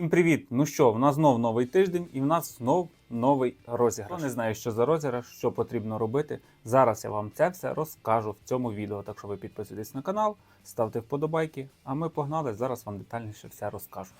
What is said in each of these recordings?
Всім привіт! Ну що, в нас знов новий тиждень і в нас знов новий розіграш. Хто не знає, що за розіграш, що потрібно робити. Зараз я вам це все розкажу в цьому відео. Так що ви підписуйтесь на канал, ставте вподобайки, а ми погнали. Зараз вам детальніше все розкажу.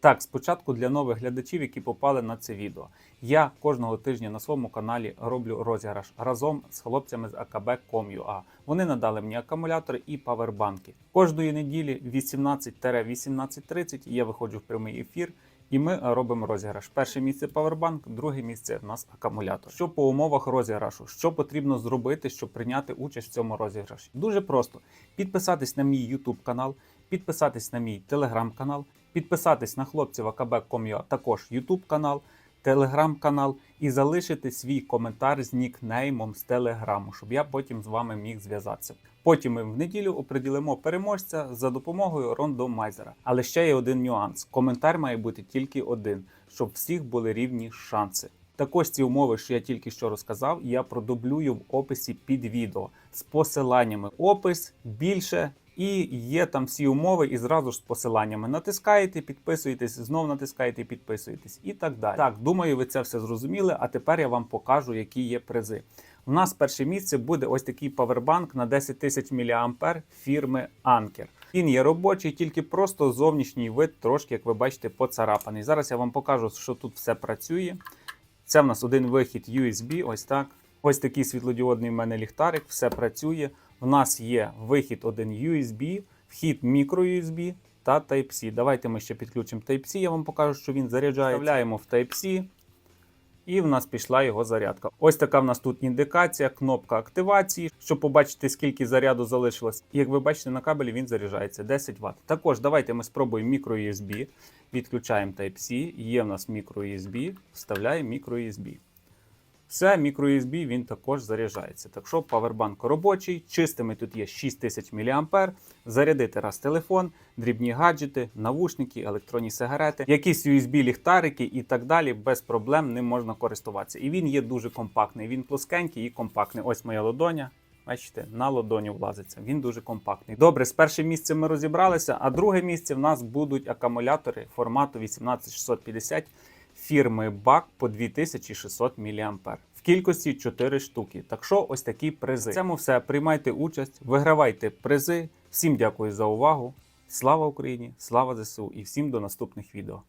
Так, спочатку для нових глядачів, які попали на це відео. Я кожного тижня на своєму каналі роблю розіграш разом з хлопцями з akb.com.ua. Вони надали мені акумулятори і павербанки. Кожної неділі 18-18.30 я виходжу в прямий ефір. І ми робимо розіграш. Перше місце павербанк, друге місце в нас акумулятор. Що по умовах розіграшу? Що потрібно зробити, щоб прийняти участь в цьому розіграші? Дуже просто: підписатись на мій YouTube канал, підписатись на мій Telegram канал, підписатись на хлопців АКБ.com.ua, також YouTube канал, Телеграм-канал і залишити свій коментар з нікнеймом з телеграму, щоб я потім з вами міг зв'язатися. Потім ми в неділю оприділимо переможця за допомогою рандомайзера. Але ще є один нюанс: коментар має бути тільки один, щоб всіх були рівні шанси. Також ці умови, що я тільки що розказав, я продублюю в описі під відео з посиланнями. Опис більше. І є там всі умови, і зразу ж з посиланнями натискаєте, підписуєтесь, знов натискаєте, підписуєтесь і так далі. Так, думаю, ви це все зрозуміли. А тепер я вам покажу, які є призи. У нас перше місце буде ось такий павербанк на 10 тисяч мА фірми Anker. Він є робочий, тільки просто зовнішній вид, трошки, як ви бачите, поцарапаний. Зараз я вам покажу, що тут все працює. Це в нас один вихід USB, ось так. Ось такий світлодіодний в мене ліхтарик, все працює. В нас є вихід один USB, вхід microUSB та Type-C. Давайте ми ще підключимо Type-C, я вам покажу, що він заряджає. Вставляємо в Type-C. І в нас пішла його зарядка. Ось така в нас тут індикація, кнопка активації, щоб побачити, скільки заряду залишилось. І як ви бачите, на кабелі він заряджається 10 Вт. Також давайте ми спробуємо microUSB. Відключаємо Type-C, є в нас microUSB, вставляємо microUSB. Все, microUSB він також заряджається. Так що павербанк робочий, чистими тут є 6000 мА. Зарядити раз телефон, дрібні гаджети, навушники, електронні сигарети, якісь USB-ліхтарики і так далі. Без проблем ним можна користуватися. І він є дуже компактний. Він плоскенький і компактний. Ось моя ладоня. Бачите, на ладоню влазиться. Він дуже компактний. Добре, з першим місцем ми розібралися, а друге місце в нас будуть акумулятори формату 18650 фірми BAC по 2600 мА. Кількості 4 штуки. Так що ось такі призи. Цьому все. Приймайте участь, вигравайте призи. Всім дякую за увагу. Слава Україні! Слава ЗСУ і всім до наступних відео.